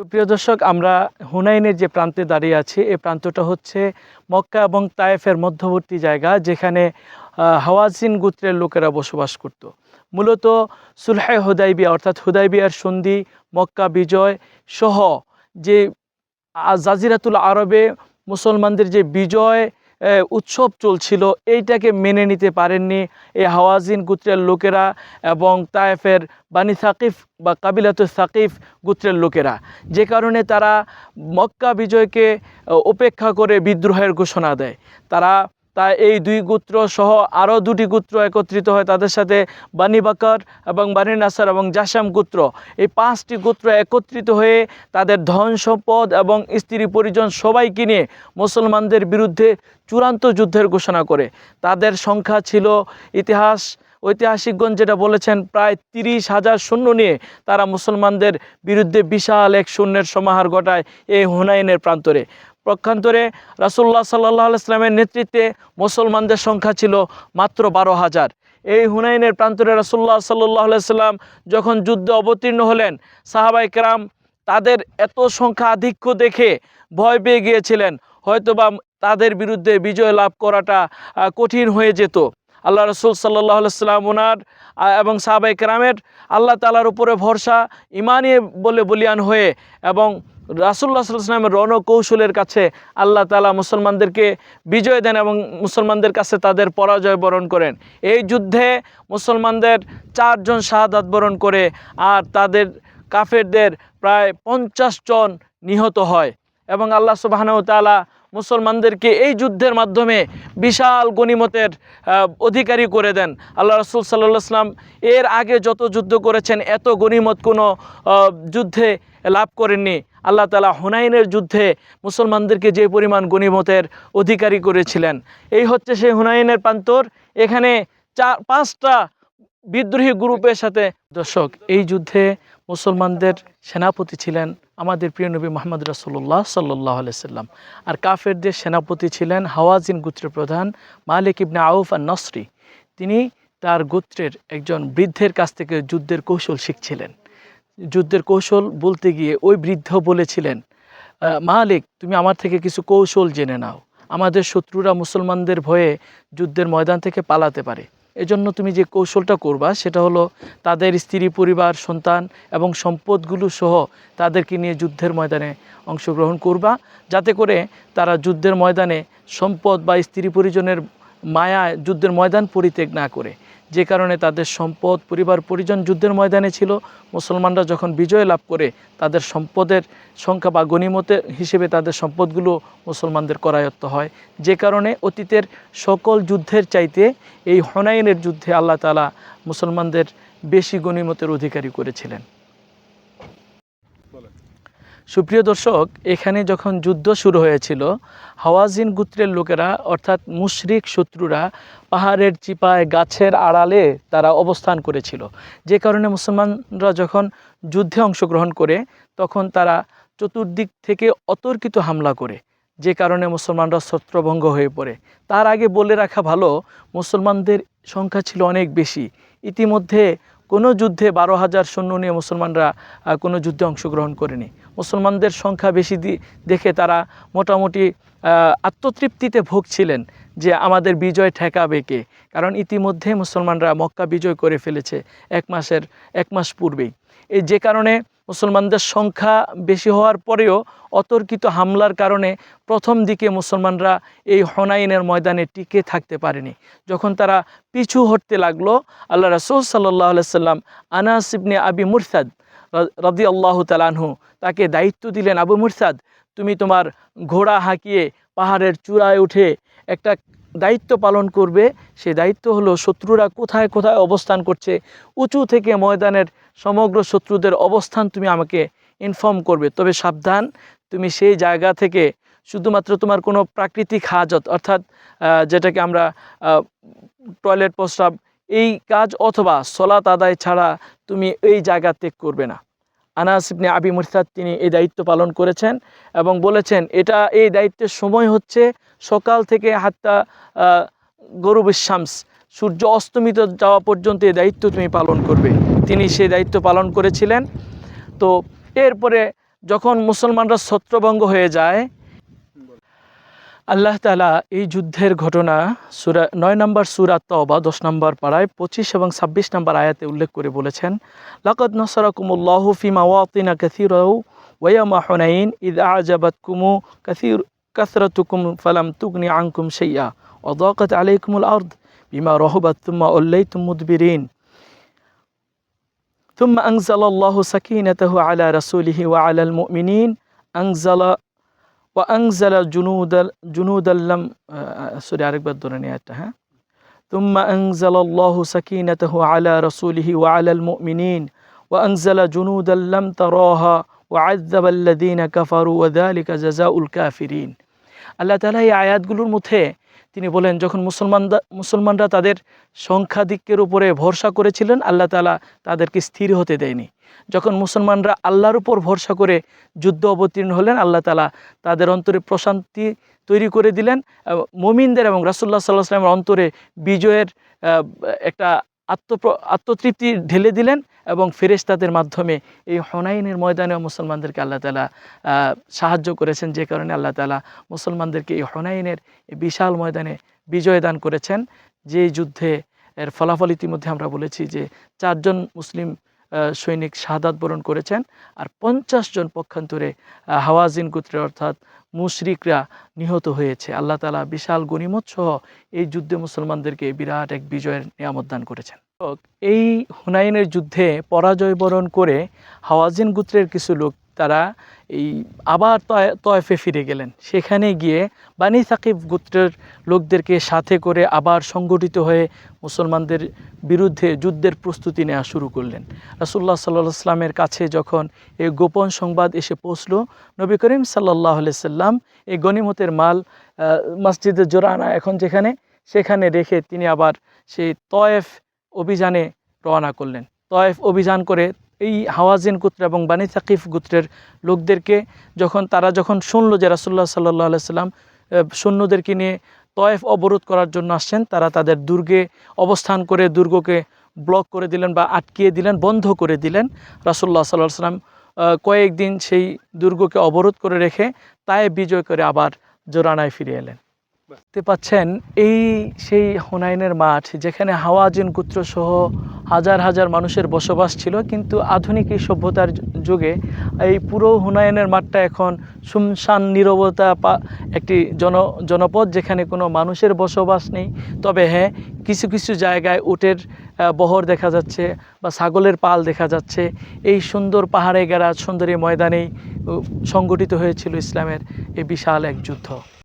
প্রিয় দর্শক, আমরা হুনাইনের যে প্রান্তে দাঁড়িয়ে আছি, এই প্রান্তটা হচ্ছে মক্কা এবং তায়েফের মধ্যবর্তী জায়গা, যেখানে হাওয়াজিন গোত্রের লোকেরা বসবাস করত। মূলত সুলহে হুদাইবিয়া, অর্থাৎ হুদাইবিয়ার সন্ধি, মক্কা বিজয় সহ যে জাজিরাতুল আরবে মুসলমানদের যে বিজয় উৎসব চলছিল। এইটাকে মেনে নিতে পারেননি এই হাওয়াজিন গুত্রের লোকেরা এবং তায়েফের বানি সাকিফ বা কাবিলাত সাকিফ গুত্রের লোকেরা। যে কারণে তারা মক্কা বিজয়কে উপেক্ষা করে বিদ্রোহের ঘোষণা দেয়। তারা তা এই দুই গোত্র সহ আরও দুটি গোত্র একত্রিত হয় তাদের সাথে। বানি বাকর এবং বানি নাসার এবং জাসাম গোত্র। এই পাঁচটি গোত্র একত্রিত হয়ে তাদের ধন সম্পদ এবং স্ত্রী পরিজন সবাইকে নিয়ে মুসলমানদের বিরুদ্ধে চূড়ান্ত যুদ্ধের ঘোষণা করে। তাদের সংখ্যা ছিল ইতিহাস, ঐতিহাসিকগণ যেটা বলেছেন প্রায় তিরিশ হাজার সৈন্য নিয়ে তারা মুসলমানদের বিরুদ্ধে বিশাল এক সৈন্যের সমাহার ঘটায় এই হুনাইনের প্রান্তরে। প্রক্ষান্তরে রাসুল্লাহ সাল্লাহ ইসলামের নেতৃত্বে মুসলমানদের সংখ্যা ছিল মাত্র বারো হাজার। এই হুনাইনের প্রান্তরে রাসুল্লাহ সাল্লাহ সাল্লাম যখন যুদ্ধে অবতীর্ণ হলেন, সাহাবাই কেরাম তাদের এত সংখ্যা আধিক্য দেখে ভয় পেয়ে গিয়েছিলেন। হয়তোবা তাদের বিরুদ্ধে বিজয় লাভ করাটা কঠিন হয়ে যেত। আল্লাহ রসুল সাল্লাহ সাল্লাম ওনার এবং সাহাবাই কেরামের আল্লাহ তালার উপরে ভরসা ইমানি বলে বলিয়ান হয়ে এবং রাসুল্লাহ সাল্লামের রণকৌশলের কাছে আল্লাহ তালা মুসলমানদেরকে বিজয় দেন এবং মুসলমানদের কাছে তাদের পরাজয় বরণ করেন। এই যুদ্ধে মুসলমানদের চারজন শাহাদাত বরণ করে আর তাদের কাফেরদের প্রায় পঞ্চাশ জন নিহত হয় এবং আল্লাহ সুবাহানাউ তালা মুসলমানদেরকে এই যুদ্ধের মাধ্যমে বিশাল গনিমতের আহ, অধিকারী করে দেন। আল্লাহ রসুল সাল্লাহ সাল্লাম এর আগে যত যুদ্ধ করেছেন এত গনিমত কোনো যুদ্ধে লাভ করেননি। আল্লাহ তালা হুনাইনের যুদ্ধে মুসলমানদেরকে যে পরিমাণ গনিমতের অধিকারী করেছিলেন। এই হচ্ছে সেই হুনাইনের প্রান্তর। এখানে চার, পাঁচটা বিদ্রোহী গ্রুপের সাথে দর্শক, এই যুদ্ধে মুসলমানদের সেনাপতি ছিলেন আমাদের প্রিয় নবী মোহাম্মদ রাসুল্লাহ সাল্লাহ সাল্লাম। আর কাফেরদের সেনাপতি ছিলেন হাওয়াজিন গোত্রের প্রধান মালিক ইবনে আউফ আর নসরি তিনি তার গোত্রের একজন বৃদ্ধের কাছ থেকে যুদ্ধের কৌশল শিখছিলেন। যুদ্ধের কৌশল বলতে গিয়ে ওই বৃদ্ধ বলেছিলেন মালিক, তুমি আমার থেকে কিছু কৌশল জেনে নাও। আমাদের শত্রুরা মুসলমানদের ভয়ে যুদ্ধের ময়দান থেকে পালাতে পারে। এজন্য তুমি যে কৌশলটা করবা, সেটা হলো তাদের স্ত্রী, পরিবার, সন্তান এবং সম্পদগুলো সহ তাদেরকে নিয়ে যুদ্ধের ময়দানে অংশগ্রহণ করবা। যাতে করে তারা যুদ্ধের ময়দানে সম্পদ বা স্ত্রী পরিজনের মায়ায় যুদ্ধের ময়দান পরিত্যাগ না করে। যে কারণে তাদের সম্পদ, পরিবার, পরিজন যুদ্ধের ময়দানে ছিল। মুসলমানরা যখন বিজয় লাভ করে, তাদের সম্পদের সংখ্যা বা গণিমতের হিসেবে তাদের সম্পদগুলো মুসলমানদের করায়ত্ত হয়। যে কারণে অতীতের সকল যুদ্ধের চাইতে এই হনাইনের যুদ্ধে আল্লাহ তালা মুসলমানদের বেশি গণিমতের অধিকারী করেছিলেন। সুপ্রিয় দর্শক, এখানে যখন যুদ্ধ শুরু হয়েছিল, হাওয়াজিন গোত্রের লোকেরা, অর্থাৎ মুশরিক শত্রুরা, পাহাড়ের চিপায়, গাছের আড়ালে তারা অবস্থান করেছিল। যে কারণে মুসলমানরা যখন যুদ্ধে অংশগ্রহণ করে, তখন তারা চতুর্দিক থেকে অতর্কিত হামলা করে, যে কারণে মুসলমানরা ছত্রভঙ্গ হয়ে পড়ে। তার আগে বলে রাখা ভালো, মুসলমানদের সংখ্যা ছিল অনেক বেশি। ইতিমধ্যে কোনো যুদ্ধে বারো হাজার সৈন্য নিয়ে মুসলমানরা কোনো যুদ্ধে অংশগ্রহণ করেনি। মুসলমানদের সংখ্যা বেশি দেখে তারা মোটামুটি আত্মতৃপ্তিতে ভুগছিলেন যে আমাদের বিজয় ঠেকাবে কে। কারণ ইতিমধ্যে মুসলমানরা মক্কা বিজয় করে ফেলেছে এক মাসের, এক মাস পূর্বেই। এই যে কারণে মুসলমানদের সংখ্যা বেশি হওয়ার পরেও অতর্কিত হামলার কারণে প্রথম দিকে মুসলমানরা এই হনাইনের ময়দানে টিকে থাকতে পারেনি। যখন তারা পিছু হটতে লাগল, আল্লাহ রসুল সাল্লাহ সাল্লাম আনাস ইবনে আবি মুরসাদ রদি আল্লাহ তালানহু তাকে দায়িত্ব দিলেন আবু মুরসাদ, তুমি তোমার ঘোড়া হাঁকিয়ে পাহাড়ের চূড়ায় উঠে একটা দায়িত্ব পালন করবে। সেই দায়িত্ব হলো শত্রুরা কোথায় কোথায় অবস্থান করছে। উঁচু থেকে ময়দানের সমগ্র শত্রুদের অবস্থান তুমি আমাকে ইনফর্ম করবে। তবে সাবধান, তুমি সেই জায়গা থেকে শুধুমাত্র তোমার কোনো প্রাকৃতিক হাজত, অর্থাৎ যেটাকে আমরা টয়লেট প্রস্রাব এই কাজ অথবা সলাত আদায় ছাড়া তুমি এই জায়গা ত্যাগ করবে না। আনাস ইবনে আবি মুরসাদ তিনি এই দায়িত্ব পালন করেছেন এবং বলেছেন, এটা এই দায়িত্বের সময় হচ্ছে সকাল থেকে হাত্তা গরু শামস, সূর্য অস্তমিত যাওয়া পর্যন্ত এই দায়িত্ব তুমি পালন করবে। তিনি সেই দায়িত্ব পালন করেছিলেন। তো এরপরে যখন মুসলমানরা ছত্রভঙ্গ হয়ে যায় আল্লাহ তালা এই যুদ্ধের ঘটনা সুরা নয় নম্বর সুরা তবা দশ নম্বর পাড়ায় পঁচিশ এবং ছাব্বিশ নম্বর আয়াতে উল্লেখ করে বলেছেন লাকদ নসরাকুমুল্লাহ ফিমা ওয়াতিনা কাসিরাউ ওয়ামা হুনাইন ইদ আজাবাত কুমু কাসির কাসরাতুকুম ফালাম তুগনি আনকুম শাইয়া وضاقت عليكم الأرض بما رهبت ثم أوليتم مدبرين ثم أنزل الله سكينته على رسوله وعلى المؤمنين أنزل وأنزل جنود جنودا لم سوري আরেকবার ধরে নিয়ে এটা হ্যাঁ ثم أنزل الله سكينته على رسوله وعلى المؤمنين وأنزل جنودا لم تراها وعذب الذين كفروا وذلك جزاء الكافرين আল্লাহ তাআলা এই আয়াতগুলোর মধ্যে তিনি বলেন, যখন মুসলমানরা মুসলমানরা তাদের সংখ্যাধিক্যের উপরে ভরসা করেছিলেন, আল্লাহ তালা তাদেরকে স্থির হতে দেয়নি। যখন মুসলমানরা আল্লাহর উপর ভরসা করে যুদ্ধ অবতীর্ণ হলেন, আল্লাহ তালা তাদের অন্তরে প্রশান্তি তৈরি করে দিলেন। মুমিনদের এবং রাসুল্লাহ সাল্লাহ সাল্লামের অন্তরে বিজয়ের একটা আত্ম আত্মতৃপ্তি ঢেলে দিলেন এবং ফেরেশতাদের মাধ্যমে এই হনাইনের ময়দানে মুসলমানদেরকে আল্লাহ তালা সাহায্য করেছেন। যে কারণে আল্লাহ তালা মুসলমানদেরকে এই হনাইনের বিশাল ময়দানে বিজয় দান করেছেন। যে যুদ্ধে এর ফলাফল ইতিমধ্যে আমরা বলেছি যে চারজন মুসলিম সৈনিক শাহাদাত বরণ করেছেন। আর পঞ্চাশ জন পক্ষান্তরে হাওয়াজিন গুত্রে অর্থাৎ মুশরিকরা নিহত হয়েছে। আল্লাহ তালা বিশাল গণিমত সহ এই যুদ্ধে মুসলমানদেরকে বিরাট এক বিজয়ের নিয়ামত দান করেছেন। এই হুনাইনের যুদ্ধে পরাজয় বরণ করে হাওয়াজিন গুত্রের কিছু লোক তারা এই আবার তয়- তয়েফে ফিরে গেলেন। সেখানে গিয়ে বানি সাকিব গোত্রের লোকদেরকে সাথে করে আবার সংগঠিত হয়ে মুসলমানদের বিরুদ্ধে যুদ্ধের প্রস্তুতি নেওয়া শুরু করলেন। রাসুল্লাহ সাল্লাহ সাল্লামের কাছে যখন এই গোপন সংবাদ এসে পৌঁছল, নবী করিম সাল্লাহ সাল্লাম এই গনিমতের মাল মসজিদে জোরানা এখন যেখানে, সেখানে রেখে তিনি আবার সেই তয়েফ অভিযানে রওনা করলেন। তয়েফ অভিযান করে এই হাওয়াজিন গোত্র এবং বানি সাকিফ গোত্রের লোকদেরকে যখন, তারা যখন শুনলো যে রাসুল্লাহ সাল্লাহ সাল্লাম সৈন্যদেরকে নিয়ে তয়েফ অবরোধ করার জন্য আসছেন, তারা তাদের দুর্গে অবস্থান করে দুর্গকে ব্লক করে দিলেন বা আটকিয়ে দিলেন, বন্ধ করে দিলেন। রাসুল্লাহ সাল্লাহ সাল্লাম কয়েকদিন সেই দুর্গকে অবরোধ করে রেখে তাই বিজয় করে আবার জোরানায় ফিরে এলেন। দেখতে পাচ্ছেন, এই সেই হুনাইনের মাঠ, যেখানে হাওয়াজিন গোত্র সহ হাজার হাজার মানুষের বসবাস ছিল, কিন্তু আধুনিক এই সভ্যতার যুগে এই পুরো হুনায়নের মাঠটা এখন শুমশান নীরবতা একটি জন, জনপদ, যেখানে কোনো মানুষের বসবাস নেই। তবে হ্যাঁ কিছু কিছু জায়গায় উটের বহর দেখা যাচ্ছে বা ছাগলের পাল দেখা যাচ্ছে। এই সুন্দর পাহাড়ে গেরা সুন্দরী ময়দানেই সংগঠিত হয়েছিল ইসলামের এই বিশাল এক যুদ্ধ।